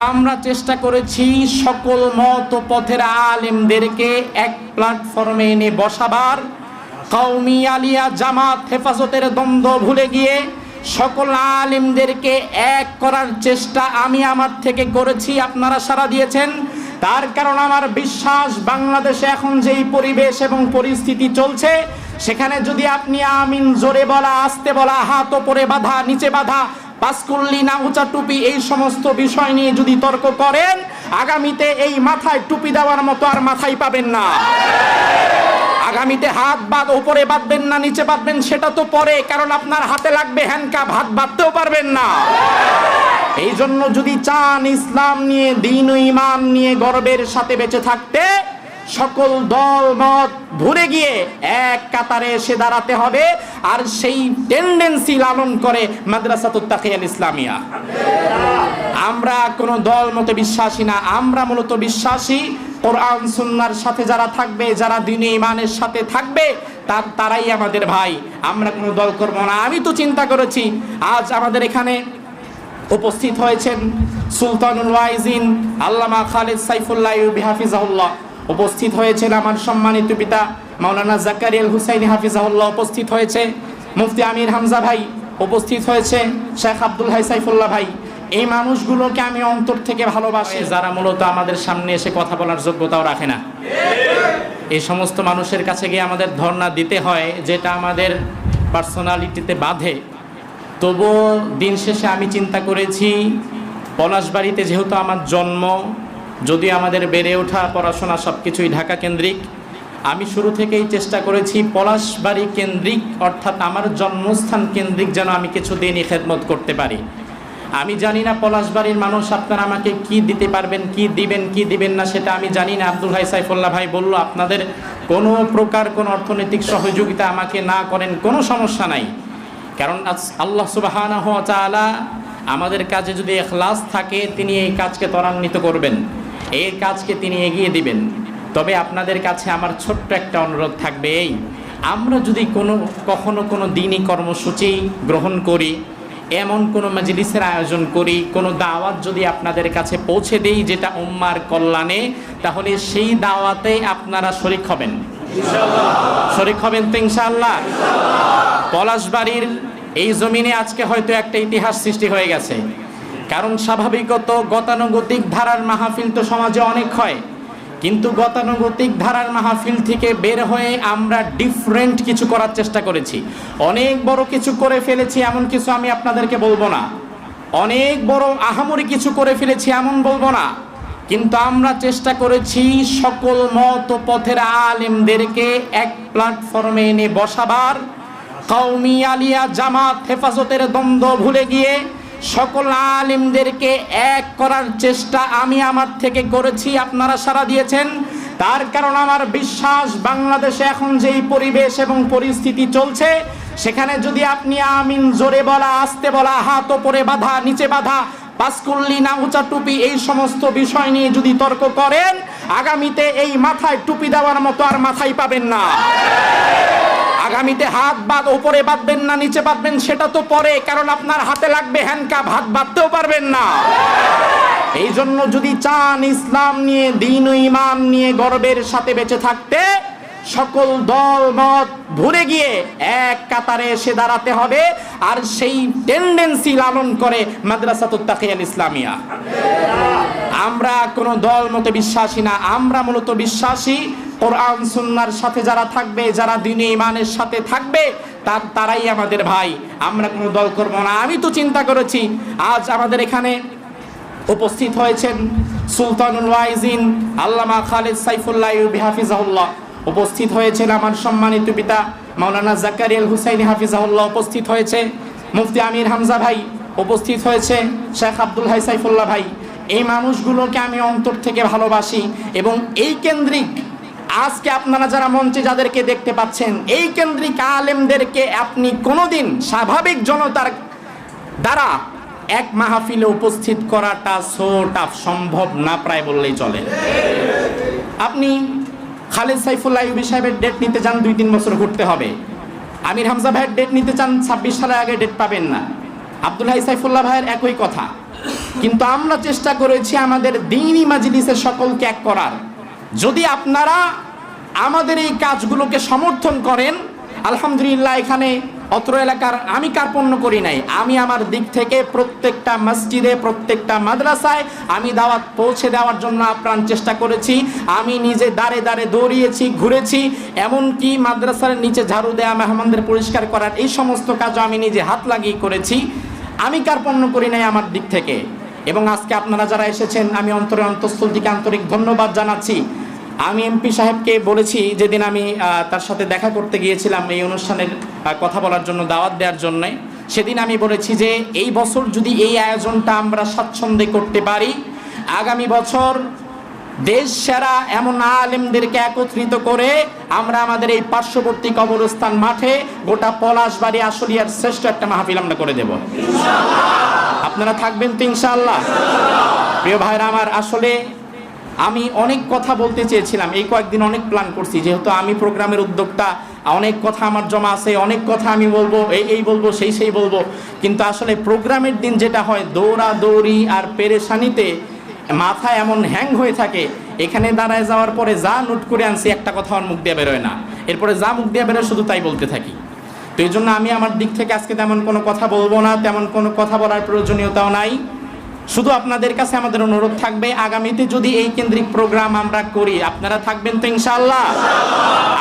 আমরা চেষ্টা করেছি সকল মত পথের আলেমদেরকে এক প্ল্যাটফর্মে এনে বসাবার। কৌমি আলিয়া জামাত হেফাজতের দ্বন্দ্ব ভুলে গিয়ে সকল আলেমদেরকে এক করার চেষ্টা আমি আমার থেকে করেছি, আপনারা সারা দিয়েছেন। তার কারণ আমার বিশ্বাস, বাংলাদেশে এখন যেই পরিবেশ এবং পরিস্থিতি চলছে, সেখানে যদি আপনি আমিন জোরে বলা, আসতে বলা, হাত ওপরে বাঁধা, নিচে বাঁধা পাসকুল্লি না উঁচা টুপি, এই সমস্ত বিষয় নিয়ে যদি তর্ক করেন, আগামীতে এই মাথায় টুপি দেওয়ার মতো আর মাথায় পাবেন না। আগামীতে হাত বাদ, উপরে বাঁধবেন না, নিচে বাঁধবেন, সেটা তো পরে, কারণ আপনার হাতে লাগবে হ্যান্ডকাপ হাত বাঁধতেও পারবেন না। এই জন্য যদি চান ইসলাম নিয়ে, দিন ইমান নিয়ে গর্বের সাথে বেঁচে থাকতে, সকল দল, মত ভুলে গিয়ে এক কাতারে এসে দাঁড়াতে হবে আর সেই টেন্ডেন্সি লালন করে মাদ্রাসাতুত তাকিয়াল ইসলামিয়া। আমরা কোনো দল মতে বিশ্বাসী না, আমরা মূলত বিশ্বাসী। কোরআন, সুন্নার সাথে যারা থাকবে, যারা দিনে ইমানের সাথে থাকবে, তার, তারাই আমাদের ভাই। আমরা কোনো দল করব না। আমি তো চিন্তা করেছি, আজ আমাদের এখানে উপস্থিত হয়েছেন সুলতানুল ওয়াইজিন, আল্লামা খালেদ সাইফুল্লাহ হাফিজাহুল্লাহ। উপস্থিত হয়েছেন আমার সম্মানিত পিতা মাওলানা জাকারিয়াল হুসাইন হাফিজাহুল্লাহ উপস্থিত হয়েছে। মুফতি আমির হামজা ভাই উপস্থিত হয়েছে। শেখ আব্দুল হাই সাইফুল্লাহ ভাই। এই মানুষগুলোকে আমি অন্তর থেকে ভালোবাসি, যারা মূলত আমাদের সামনে এসে কথা বলার যোগ্যতাও রাখে না। এই সমস্ত মানুষের কাছে গিয়ে আমাদের ধর্ণা দিতে হয়, যেটা আমাদের পার্সোনালিটিতে বাধে। তবুও দিন শেষে আমি চিন্তা করেছি, পলাশবাড়িতে যেহেতু আমার জন্ম যদি আমাদের বেড়ে ওঠা পড়াশোনা সব কিছুই ঢাকা কেন্দ্রিক, আমি শুরু থেকেই চেষ্টা করেছি পলাশবাড়ি কেন্দ্রিক, অর্থাৎ আমার জন্মস্থান কেন্দ্রিক যেন আমি কিছু দিনই খেদমত করতে পারি। আমি জানি না পলাশবাড়ির মানুষ আপনারা আমাকে কি দিতে পারবেন, কি দিবেন কি দিবেন না, সেটা আমি জানি না। আব্দুল হাই সাইফুল্লাহ ভাই বলল, আপনাদের কোনো প্রকার কোনো অর্থনৈতিক সহযোগিতা আমাকে না করেন, কোনো সমস্যা নাই। কারণ আল্লাহ তাআলা আমাদের কাজে যদি এখলাস থাকে, তিনি এই কাজকে ত্বরান্বিত করবেন। এই কাজকে তিনি এগিয়ে দিবেন। তবে আপনাদের কাছে আমার ছোট্ট একটা অনুরোধ থাকবে এই, আমরা যদি কোনো, কখনো কোনো দিনই কর্মসূচি গ্রহণ করি, এমন কোনো মাজলিসের আয়োজন করি, কোনো দাওয়াত যদি আপনাদের কাছে পৌঁছে দেই যেটা উম্মার কল্যাণে, তাহলে সেই দাওয়াতে আপনারা শরিক হবেন। শরিক হবেন তো ইনশাআল্লাহ। পলাশবাড়ির এই জমিনে আজকে হয়তো একটা ইতিহাস সৃষ্টি হয়ে গেছে। কারণ স্বাভাবিকত গতানুগতিক ধারার মাহফিল তো সমাজে অনেক হয়। কিন্তু গতানুগতিক ধারার মাহফিল থেকে বের হয়ে আমরা ডিফারেন্ট কিছু করার চেষ্টা করেছি। অনেক বড় কিছু করে ফেলেছি এমন কিছু আমি আপনাদেরকে বলব না। অনেক বড় আহামরি কিছু করে ফেলেছি এমন বলব না। কিন্তু আমরা চেষ্টা করেছি সকল মত পথের আলেমদেরকে এক প্ল্যাটফর্মে এনে বসাবার। কৌমি আলিয়া জামাত হেফাজতের দ্বন্দ্ব ভুলে গিয়ে সকল আলিমদেরকে এক করার চেষ্টা আমি আমার থেকে করেছি, আপনারা সারা দিয়েছেন। তার কারণ আমার বিশ্বাস, বাংলাদেশে এখন যেই পরিবেশ এবং পরিস্থিতি চলছে, সেখানে যদি আপনি আমিন জোরে বলা, আসতে বলা, হাত ওপরে বাঁধা, নিচে বাঁধা পাসকুল্লি না উঁচা টুপি, এই সমস্ত বিষয় নিয়ে যদি তর্ক করেন, আগামীতে এই মাথায় টুপি দেওয়ার মতো আর মাথায় পাবেন না। আগামীতে হাত বাদ, উপরে বাঁধবেন না, নিচে বাঁধবেন, সেটা তো পরে, কারণ আপনার হাতে লাগবে হ্যান্ডকাপ হাত বাঁধতেও পারবেন না। এই জন্য যদি চান ইসলাম নিয়ে, দিন ইমান নিয়ে গর্বের সাথে বেঁচে থাকতে, সকল দল, মত ভুলে গিয়ে এক কাতারে এসে দাঁড়াতে হবে, আর সেই টেন্ডেন্সি লালন করে মাদ্রাসাতুত তাকিয়াল ইসলামিয়া। আমরা কোনো দল মতে বিশ্বাসী না, আমরা মূলত বিশ্বাসী কোরআন, সুন্নার সাথে যারা থাকবে, যারা দিনে ইমানের সাথে থাকবে, তার, তারাই আমাদের ভাই। আমরা কোনো দল করব না। আমি তো চিন্তা করেছি, আজ আমাদের এখানে উপস্থিত হয়েছেন সুলতানুল ওয়াইজিন, আল্লামা খালেদ সাইফুল্লাহ হাফিজাহুল্লাহ। উপস্থিত হয়েছেন আমার সম্মানিত পিতা মাওলানা জাকারিয়াল হুসাইন, হাফিজাহুল্লাহ। উপস্থিত হয়েছে মুফতি আমির হামজা ভাই। উপস্থিত হয়েছে শেখ আব্দুল হাই সাইফুল্লাহ ভাই। এই মানুষগুলোকে আমি অন্তর থেকে ভালোবাসি এবং এই কেন্দ্রিক আজকে আপনারা যারা মঞ্চে যাদেরকে দেখতে পাচ্ছেন, এই কেন্দ্রিক আলেমদেরকে আপনি কোনোদিন স্বাভাবিক জনতার দ্বারা এক মাহফিলে উপস্থিত করাটা সোটা সম্ভব না প্রায় বললেই চলে। আপনি খালেদ সাইফুল্লাহ ইউবি সাহেবের ডেট নিতে চান, দুই তিন বছর ঘুরতে হবে। আমির হামজা ভাইয়ের ডেট নিতে চান, ছাব্বিশ সালের আগে ডেট পাবেন না। আব্দুল হাই সাইফুল্লাহ ভাইয়ের একই কথা। কিন্তু আমরা চেষ্টা করেছি আমাদের দিনই মাজলিসের সকলকে এক করার। যদি আপনারা আমাদের এই কাজগুলোকে সমর্থন করেন, আলহামদুলিল্লাহ এখানে অত্র এলাকার আমি কার্পণ্য করি নাই। আমি আমার দিক থেকে প্রত্যেকটা মসজিদে, প্রত্যেকটা মাদ্রাসায় আমি দাওয়াত পৌঁছে দেওয়ার জন্য আপ্রাণ চেষ্টা করেছি। আমি নিজে দাঁড়ে দাঁড়ে দৌড়িয়েছি, ঘুরেছি, এমনকি মাদ্রাসার নিচে ঝাড়ু দেয়া, মেহমানদের পরিষ্কার করার এই সমস্ত কাজও আমি নিজে হাত লাগিয়ে করেছি। আমি কার্পণ্য করি নাই আমার দিক থেকে। এবং আজকে আপনারা যারা এসেছেন, আমি অন্তরে অন্তঃস্থল থেকে আন্তরিক ধন্যবাদ জানাচ্ছি। আমি এমপি সাহেবকে বলেছি, যেদিন আমি তার সাথে দেখা করতে গিয়েছিলাম এই অনুষ্ঠানের কথা বলার জন্য, দাওয়াত দেওয়ার জন্য, সেদিন আমি বলেছি যে এই বছর যদি এই আয়োজনটা আমরা স্বাচ্ছন্দ্যে করতে পারি, আগামী বছর দেশ সেরা এমন আলেমদেরকে একত্রিত করে আমরা আমাদের এই পার্শ্ববর্তী কবরস্থান মাঠে গোটা পলাশবাড়ি আশুলিয়ার শ্রেষ্ঠ একটা মাহফিল আমরা করে দেব। আপনারা থাকবেন তো ইনশাআল্লাহ। প্রিয় ভাইরা, আমার আসলে আমি অনেক কথা বলতে চেয়েছিলাম। এই কয়েকদিন অনেক প্ল্যান করছি। যেহেতু আমি প্রোগ্রামের উদ্যোক্তা, অনেক কথা আমার জমা আছে, অনেক কথা আমি বলব, এই এই বলব, সেই সেই বলব। কিন্তু আসলে প্রোগ্রামের দিন যেটা হয় দৌড়া দৌড়ি আর পেরেশানিতে মাথা এমন হ্যাং হয়ে থাকে, এখানে দাঁড়ায় যাওয়ার পরে যা নোট করে আনছি, একটা কথা আমার মুখ দিয়ে বেরোয় না। এরপরে যা মুখ দিয়ে বেরোয়, শুধু তাই বলতে থাকি। তো এই জন্য আমি আমার দিক থেকে আজকে তেমন কোনো কথা বলব না, তেমন কোনো কথা বলার প্রয়োজনীয়তাও নাই। শুধু আপনাদের কাছে আমাদের অনুরোধ থাকবে, আগামীতে যদি এই কেন্দ্রিক প্রোগ্রাম আমরা করি, আপনারা থাকবেন তো ইনশাআল্লাহ।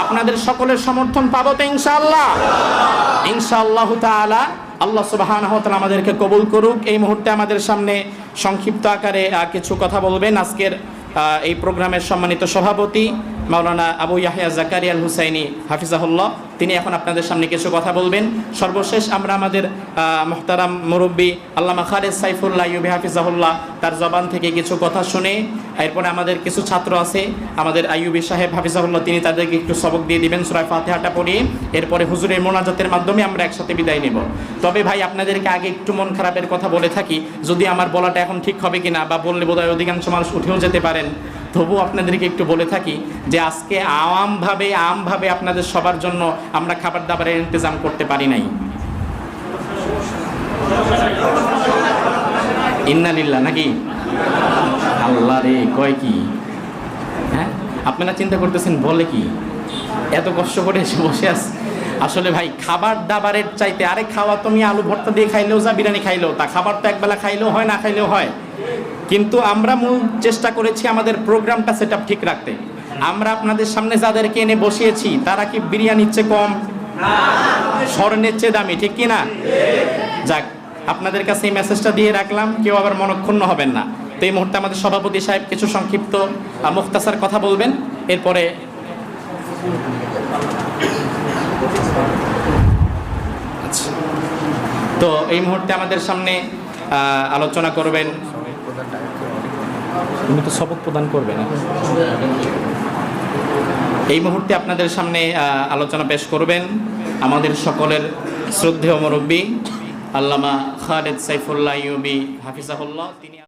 আপনাদের সকলের সমর্থন পাবো তো ইনশাআল্লাহ। ইনশাআল্লাহ তাআলা, আল্লাহ তাআলা আমাদেরকে কবুল করুক। এই মুহূর্তে আমাদের সামনে সংক্ষিপ্ত আকারে কিছু কথা বলবেন। আজকের এই প্রোগ্রামের সম্মানিত সভাপতি মাওলানা আবু ইয়াহিয়া জাকারিয়াল হুসাইনি হাফিজাহুল্লাহ, তিনি এখন আপনাদের সামনে কিছু কথা বলবেন। সর্বশেষ আমরা আমাদের মোহতারাম মুরব্বী আল্লামা খালেদ সাইফুল্লাহ ইউবি, হাফিজাহুল্লাহ, তার জবান থেকে কিছু কথা শুনে, এরপরে আমাদের কিছু ছাত্র আছে, আমাদের আইয়ুবি সাহেব, হাফিজাহুল্লাহ, তিনি তাদেরকে একটু সবক দিয়ে দিবেন সুরায় ফাতেহাটা পড়িয়ে, এরপরে হুজুরের মোনাজাতের মাধ্যমে আমরা একসাথে বিদায় নেব। তবে ভাই, আপনাদেরকে আগে একটু মন খারাপের কথা বলে থাকি, যদি আমার বলাটা এখন ঠিক হবে কিনা, বা বললে বোধহয় অধিকাংশ মানুষ উঠেও যেতে পারেন। তবু আপনাদেরকে একটু বলে থাকি যে আজকে আওয়ামভাবে আমভাবে আপনাদের সবার জন্য আমরা খাবার দাবারের ইন্তজাম করতে পারি নাই। ইন্নালিল্লাহ, নাকি? আল্লাহ রে, কয় কি? হ্যাঁ? আপনারা চিন্তা করতেছেন, বলে কি? এত কষ্ট করে এসে বসে আস আসলে ভাই খাবার দাবারের চাইতে আরে খাওয়া তুমি আলু ভর্তা দিয়ে খাইলেও যা, বিরিয়ানি খাইলেও তা, খাবার তো একবেলা খাইলেও হয়, না খাইলেও হয়। কিন্তু আমরা মূল চেষ্টা করেছি আমাদের প্রোগ্রামটা সেট ঠিক রাখতে। আমরা আপনাদের সামনে যাদেরকে এনে বসিয়েছি তারা কি বিরিয়ানির চেয়ে কম? স্বর্ণের চেয়ে দামি ঠিক কি না যাক আপনাদের কাছে এই মেসেজটা দিয়ে রাখলাম কেউ আবার মনক্ষুণ্ণ হবেন না। তো এই মুহূর্তে আমাদের সভাপতি সাহেব কিছু সংক্ষিপ্ত আহ, মুখতাসার কথা বলবেন এরপরে আচ্ছা। তো এই মুহূর্তে আমাদের সামনে আলোচনা করবেন উনি তো শপথ প্রদান করবেন এই মুহূর্তে আপনাদের সামনে আলোচনা পেশ করবেন আমাদের সকলের শ্রদ্ধেয় মুরব্বী আল্লামা খালেদ সাইফুল্লাহ ইউবি হাফিজাহুল্লাহ, তিনি